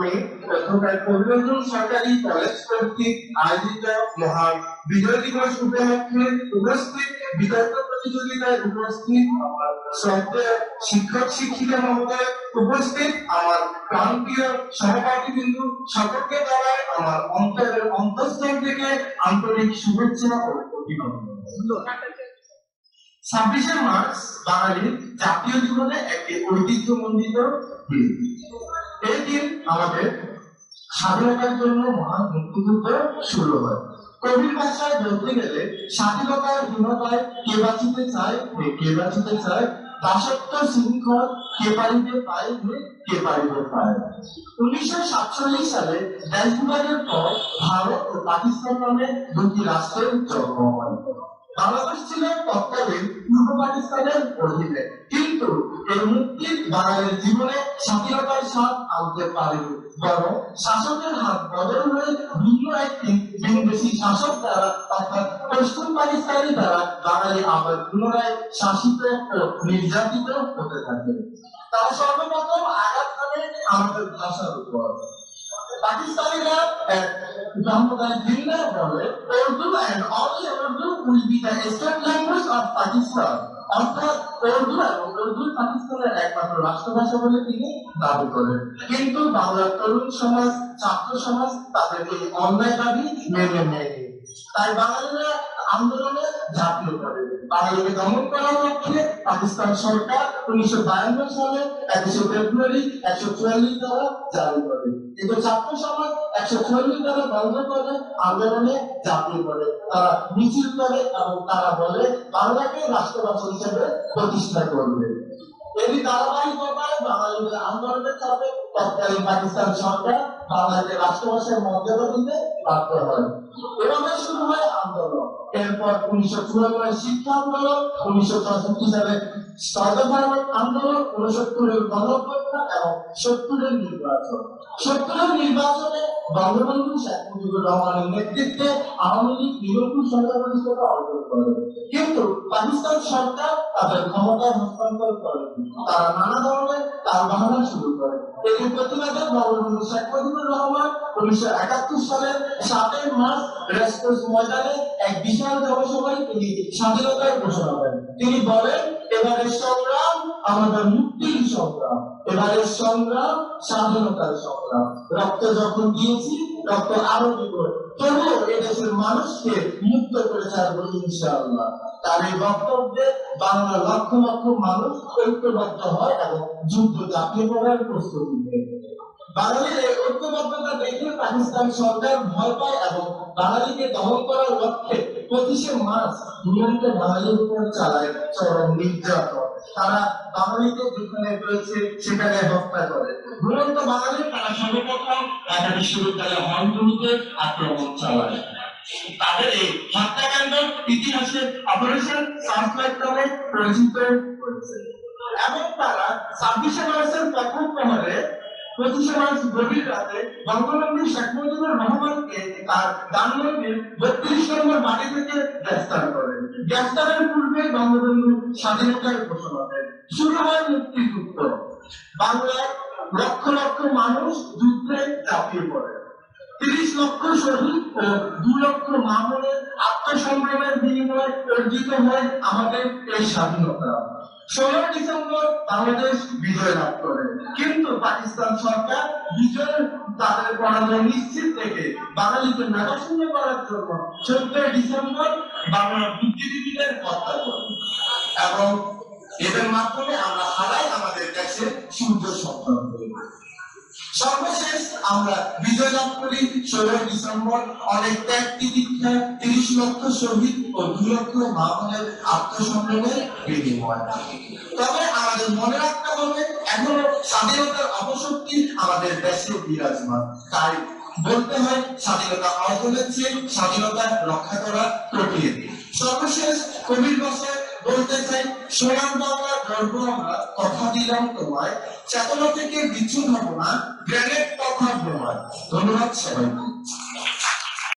অভিনন্দন সরকারি কলেজ কর্তৃক আয়োজিত মহান বিজয় দিবস উপলক্ষে উপস্থিত বিতর্ক প্রতিযোগিতায় উপস্থিত শিক্ষক শিক্ষিকা মহোদয় উপস্থিত আমার প্রান্তীয় সহপাঠী বিন্দু সকলকে আমার অন্তরের অন্তঃস্থল থেকে আন্তরিক শুভেচ্ছা ও অভিনন্দন। ছাব্বিশে মার্চ বাঙালির জাতীয় জীবনে একটি ঐতিহ্যমণ্ডিত দিন। এই দিন আমাদের স্বাধীনতার জন্য মহান মুক্তিযুদ্ধ শুরু হয়। কবির ভাষায় বলতে গেলে স্বাধীনতার হীনতায় কে বাঁচিতে চায় কে বাঁচিতে চায়? দাসত্ব শৃঙ্খল কে পারিবে পায় কে পারিবে পায়? উনিশশো সাতচল্লিশ সালে দেশ পর ভারত ও পাকিস্তান নামে দুটি রাষ্ট্রের জন্ম হয়। বাংলাদেশ ছিল তৎকালীন পূর্ব পাকিস্তানের অধীনে। কিন্তু এই বাঙালির জীবনে স্বাধীনতার স্বাদ আনতে বরং শাসকের হাত বদল হয়ে ভিন্ন একটি বিদেশি শাসক দ্বারা, অর্থাৎ পশ্চিম পাকিস্তানি দ্বারা বাঙালি আবার পুনরায় শাসিত ও নির্যাতিত হতে থাকে। তার সর্বপ্রথম আঘাত করে আমাদের ভাষার উপর। পাকিস্তানিরা কিন্তু বাংলার তরুণ সমাজ, ছাত্র সমাজ তাদের অন্যায় দাবি মেনে নেয়নি তাই বাঙালিরা আন্দোলনে ঝাঁপিয়ে পড়ে। বাঙালিকে দমন করার লক্ষ্যে পাকিস্তান সরকার উনিশশো বায়ান্ন সালে একশো ফেব্রুয়ারি একশো চুয়াল্লিশ দ্বারা জারি করে। কিন্তু ছাত্র সমাজ একশো চল্লিশ দলে বন্ধ করে আন্দোলনে ঝাঁপিয়ে পড়ে। তারা মিছিল করে এবং তারা বলে, বাংলাকে রাষ্ট্রভাষা হিসেবে প্রতিষ্ঠা করবে। এটি ধারাবাহিকতায় আন্দোলনের চাপে তৎকালীন পাকিস্তান সরকার রাষ্ট্রভাষার মর্যাদা দিতে বাধ্য হয়। এভাবে শুরু হয় আন্দোলন। এরপর উনিশশো চুরানব্বই শিক্ষা আন্দোলন, উনিশশো চৌষট্টি সালে সর্বভারত আন্দোলন উনসত্তরের গণঅভ্যুত্থান এবং সত্তরের নির্বাচন। সত্তরের নির্বাচনে শেখ মুজিবুর রহমানের নেতৃত্বে আওয়ামী লীগ নিরঙ্কুশ অর্জন করে। কিন্তু পাকিস্তান সরকার তাদের হস্তান্তর করে। তারা নানা ধরনের তার বাহানা শুরু করে। প্রতিবাদে বঙ্গবন্ধু শেখ মুজিবুর রহমান উনিশশো একাত্তর সালের সাতই মার্চ রেসকোর্স ময়দানে এক বিশাল জনসভায় তিনি স্বাধীনতার ঘোষণা দেন। তিনি বলেন এবারের সংগ্রাম, আমাদের মুক্তির সংগ্রাম। এবারের সংগ্রাম, স্বাধীনতার সংগ্রাম। রক্ত যখন দিয়েছি, রক্ত আরও দিব এদেশের মানুষকে মুক্ত করে ছাড়বো ইনশাআল্লাহ। তার এই বক্তব্যে বাংলার লক্ষ লক্ষ মানুষ ঐক্যবদ্ধ হয় এবং যুদ্ধ পড়ার প্রস্তুতি বাঙালির এই ঐক্যবদ্ধতা পাকিস্তান সরকার ভয় পায় এবং বাঙালিকে দমন করার লক্ষ্যে পঁচিশে মার্চ দুরন্ত বাঙালির উপর চালায় চরম নির্যাতন। তারা বাঙালিকে যেখানে রয়েছে, সেখানে হত্যা করে। দুরন্ত বাঙালি তারা সর্বপ্রথম ঢাকা বিশ্ববিদ্যালয় হলগুলিতে আক্রমণ চালায়। তাদের এই হত্যাকাণ্ড ইতিহাসে অপারেশন সার্চলাইট নামে পরিচিত হয়েছে। এবং তারা ছাব্বিশে মার্চের প্রহরে মার্চ গভীর রাতে শেখ মুজিবুর রহমানকে তার বত্রিশ নম্বর বাড়ি থেকে গ্রেফতার করে। গ্রেফতারের পূর্বে বঙ্গবন্ধু স্বাধীনতার ঘোষণা দেন। শুরু হয় মুক্তিযুদ্ধ। বাংলার লক্ষ লক্ষ মানুষ যুদ্ধে ঝাঁপিয়ে পড়ে। তিরিশ লক্ষ শহীদ ও দু লক্ষ মামুনের আত্মসংগ্রামের বিনিময়ে অর্জিত হয় আমাদের এই স্বাধীনতা। ষোলো ডিসেম্বর বাংলাদেশ বিজয় লাভ করে। কিন্তু পাকিস্তান সরকার বিজয়ের তাদের পরাজয় নিশ্চিত থেকে বাঙালিকে মেধাশূন্য করার জন্য চোদ্দ ডিসেম্বর বাংলা বুদ্ধিজীবীদের হত্যা করে। এবং এদের মাধ্যমে আমরা হারাই আমাদের দেশে সূর্য সন্তান সর্বশেষ আমরা বিজয় লাভ করি, ষোলোই ডিসেম্বর অনেক ত্যাগ তিরিশ লক্ষ শহীদ ও দু লক্ষ আত্মসংগ্রামের বিনিময় তবে আমাদের মনে রাখতে হবে, এখনও স্বাধীনতার অপশক্তি আমাদের দেশে বিরাজমান। তাই বলতে হয়, স্বাধীনতা অর্জনের চেয়ে স্বাধীনতা রক্ষা করা কঠিন সর্বশেষ কবির ভাষায় বলতে চাই, সোনার বাংলা গর্ব আমরা কথা দিলাম তোমায়, চেতনা থেকে বিচ্ছুন হব না গ্রেনেড কথা বোমায় ধন্যবাদ সবাইকে।